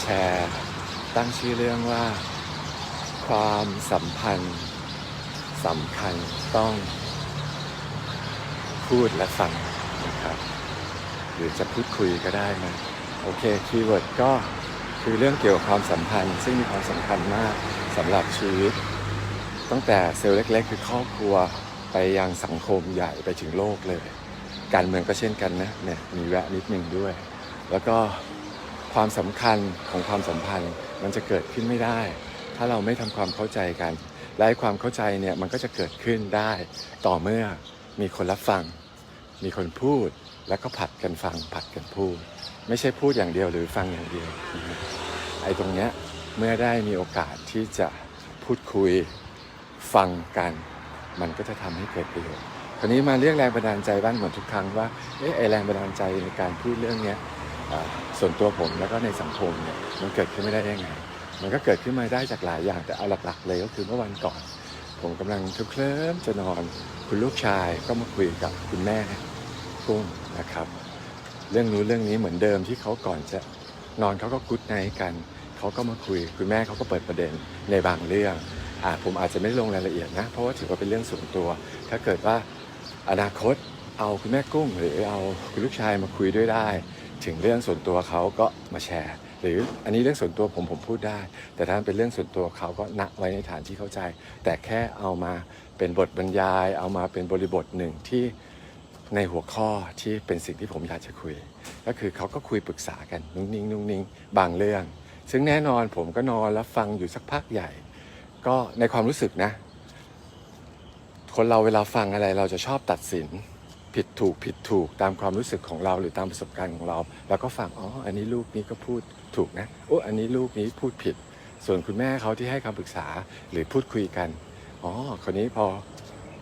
แชร์ ตั้งชื่อเรื่องว่า ความสัมพันธ์สำคัญต้อง พูดและฟังนะครับ หรือจะพูดคุยก็ได้นะโอเคคีย์เวิร์ดก็คือเรื่องเกี่ยวกับความสัมพันธ์ ซึ่งมีความสำคัญมากสำหรับชีวิต ตั้งแต่เซลล์เล็ก ๆ คือครอบครัวไปยังสังคมใหญ่ไปถึงโลกเลย การเมืองก็เช่นกันนะเนี่ยมีแวะนิดนึงด้วย แล้วก็ ความสำคัญของความสัมพันธ์ มันจะเกิดขึ้นไม่ได้ ถ้าเราไม่ทำความเข้าใจกัน และความเข้าใจเนี่ยมันก็จะเกิดขึ้นได้ ต่อเมื่อมีคนรับฟัง มีคนพูดแล้วก็ผัดกันฟังผัดกันพูด ไม่ใช่พูดอย่างเดียวหรือฟังอย่างเดียวไอ้ตรงเนี้ยเมื่อได้มีโอกาสที่จะพูดคุยฟังกัน มันก็จะทำให้เกิดประโยชน์คราวนี้มาเรื่องแรงบันดาลใจบ้างเหมือนทุกครั้งว่าเอ๊ะไอแรงบันดาลใจในการพูดเรื่องเนี้ย ส่วนตัวผมแล้วก็ในสังคมเนี่ยมันเกิดขึ้นไม่ได้ยังไง มันก็เกิดขึ้นมาได้จากหลายอย่างแต่เอาหลักๆ เลยก็คือเมื่อวันก่อน ผมกำลังเคลิ้มจะนอน คุณลูกชายก็มาคุยกับคุณแม่กุ้งนะครับ เรื่องนู้นเรื่องนี้เหมือนเดิมที่เขาก่อนจะนอนเขาก็กุ๊ดไนกันเขาก็มาคุยคุณแม่เขาก็เปิดประเด็นในบางเรื่องอ่าผมอาจจะไม่ลงรายละเอียดนะ เพราะว่าถือว่าเป็นเรื่องส่วนตัว ถ้าเกิดว่าอนาคตเอาคุณแม่กุ้งหรือเอาคุณลูกชายมาคุยด้วยได้ ถึงเรื่องส่วนตัวเขาก็มาแชร์ หรืออันนี้เรื่องส่วนตัวผมผมพูดได้ แต่ถ้าเป็นเรื่องส่วนตัวเขาก็ณไว้ในฐานที่เข้าใจ แต่แค่เอามาเป็นบทบรรยาย เอามาเป็นบริบทหนึ่งที่ในหัวข้อที่เป็นสิ่งที่ผมอยากจะคุย ก็คือเขาก็คุยปรึกษากันนุ่งนิ่งนุ่งนิ่งบางเรื่อง ซึ่งแน่นอนผมก็นอนแล้วฟังอยู่สักพักใหญ่ ก็ในความรู้สึกนะ คนเราเวลาฟังอะไรเราจะชอบตัดสิน ผิดถูกผิดถูกตามความรู้สึกของเราหรือตามประสบการณ์ของเรา แล้วก็ฟังอ๋ออันนี้ลูกนี้ก็พูดถูกนะโอ้อันนี้ลูกนี้พูดผิด ส่วนคุณแม่เขาที่ให้คำปรึกษาหรือพูดคุยกันอ๋อคนนี้พอ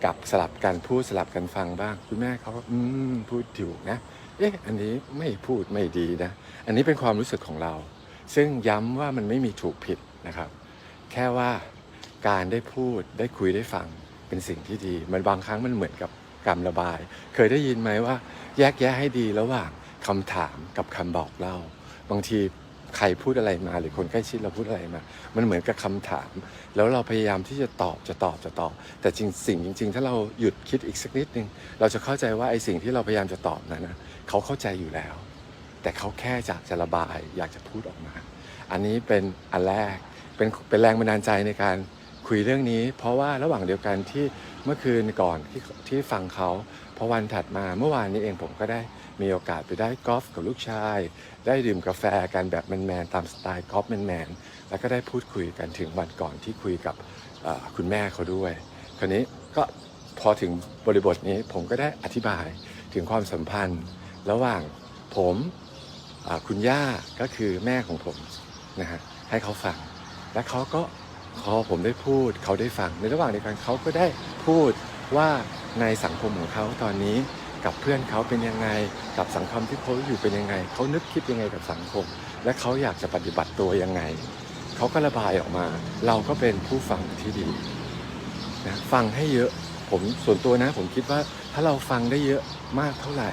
กลับสลับกันพูดสลับกันฟังบ้าง คุณแม่เขาก็อืมพูดถูกนะเอ๊ะอันนี้ไม่พูดไม่ดีนะ อันนี้เป็นความรู้สึกของเรา ซึ่งย้ำว่ามันไม่มีถูกผิดนะครับ แค่ว่าการได้พูดได้คุยได้ฟังเป็นสิ่งที่ดี มันบางครั้งมันเหมือนกับ การระบาย เคยได้ยินไหมว่า แยกแยะให้ดีระหว่างคำถามกับคำบอกเล่า บางทีใครพูดอะไรมา หรือคนใกล้ชิดเราพูดอะไรมา มันเหมือนกับคำถาม แล้วเราพยายามที่จะตอบจะตอบจะตอบ แต่จริงสิ่งจริง ๆ ถ้าเราหยุดคิดอีกสักนิดนึงเราจะเข้าใจว่าไอ้สิ่งที่เราพยายามจะตอบนั้นนะเขาเข้าใจอยู่แล้ว แต่เขาแค่อยากจะระบาย อยากจะพูดออกมา อันนี้เป็นอันแรกเป็นเป็นแรงบันดาลใจในการคุยเรื่องนี้ เพราะว่าระหว่างเดียวกันที่ เมื่อคืนก่อนที่ที่ฟังเขาพอวันถัดมาเมื่อวานนี้เองผมก็ได้มีโอกาสไปได้กอล์ฟกับลูกชาย ได้ดื่มกาแฟกันแบบแมนๆตามสไตล์กอล์ฟแมนๆแล้วก็ได้พูดคุยกันถึงวันก่อนที่คุยกับคุณแม่เขาด้วย คราวนี้ก็พอถึงบริบทนี้ผมก็ได้อธิบายถึงความสัมพันธ์ ระหว่างผมคุณย่าก็คือแม่ของผมนะฮะให้เขาฟัง และเขาก็ พอผมได้พูดเขาได้ฟังในระหว่างเดียวกันเขาก็ได้พูดว่าในสังคมของเขาตอนนี้กับเพื่อนเขาเป็นยังไง กับสังคมที่เขาอยู่เป็นยังไง เขานึกคิดยังไงกับสังคม และเขาอยากจะปฏิบัติตัวยังไง เขาก็ระบายออกมา เราก็เป็นผู้ฟังที่ดีนะฟังให้เยอะผมส่วนตัวนะผมคิดว่าถ้าเราฟังได้เยอะมากเท่าไหร่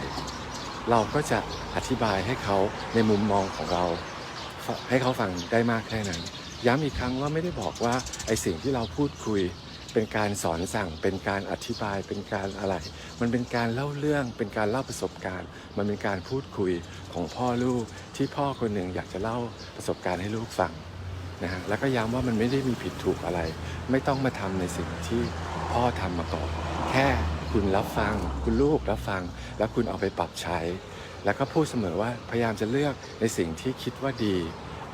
เราก็จะอธิบายให้เขาในมุมมองของเรา ให้เขาฟังได้มากแค่นั้น ย้ำอีกครั้งว่าไม่ได้บอกว่าไอสิ่งที่เราพูดคุย เป็นการสอนสั่ง เป็นการอธิบาย เป็นการอะไร มันเป็นการเล่าเรื่อง เป็นการเล่าประสบการณ์ มันเป็นการพูดคุยของพ่อลูกที่พ่อคนหนึ่งอยากจะเล่าประสบการณ์ให้ลูกฟังนะฮะแล้วก็ย้ำว่ามันไม่ได้มีผิดถูกอะไร ไม่ต้องมาทำในสิ่งที่พ่อทำมาก่อนแค่คุณรับฟัง คุณลูกรับฟัง แล้วคุณเอาไปปรับใช้ แล้วก็พูดเสมอว่าพยายามจะเลือกในสิ่งที่คิดว่าดี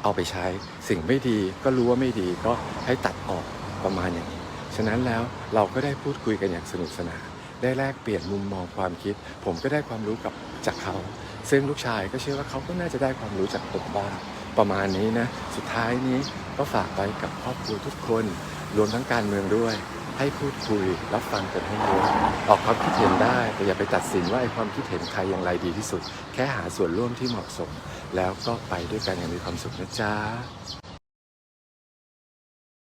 เอาไปใช้ สิ่งไม่ดีก็รู้ว่าไม่ดีก็ให้ตัดออกประมาณอย่างนี้ ฉะนั้นแล้วเราก็ได้พูดคุยกันอย่างสนุกสนานได้แลกเปลี่ยนมุมมองความคิด ผมก็ได้ความรู้กับจากเขา ซึ่งลูกชายก็เชื่อว่าเขาก็น่าจะได้ความรู้จากผมบ้างประมาณนี้นะ สุดท้ายนี้ก็ฝากไว้กับครอบครัวทุกคน รวมทั้งการเมืองด้วย ให้พูดคุยรับฟังกันให้เยอะออกความคิดเห็นได้แต่อย่าไปตัดสินว่าไอ้ความคิดเห็นใครอย่างไรดีที่สุด แค่หาส่วนร่วมที่เหมาะสม แล้วก็ไปด้วยกันอย่างมีความสุขนะจ๊ะ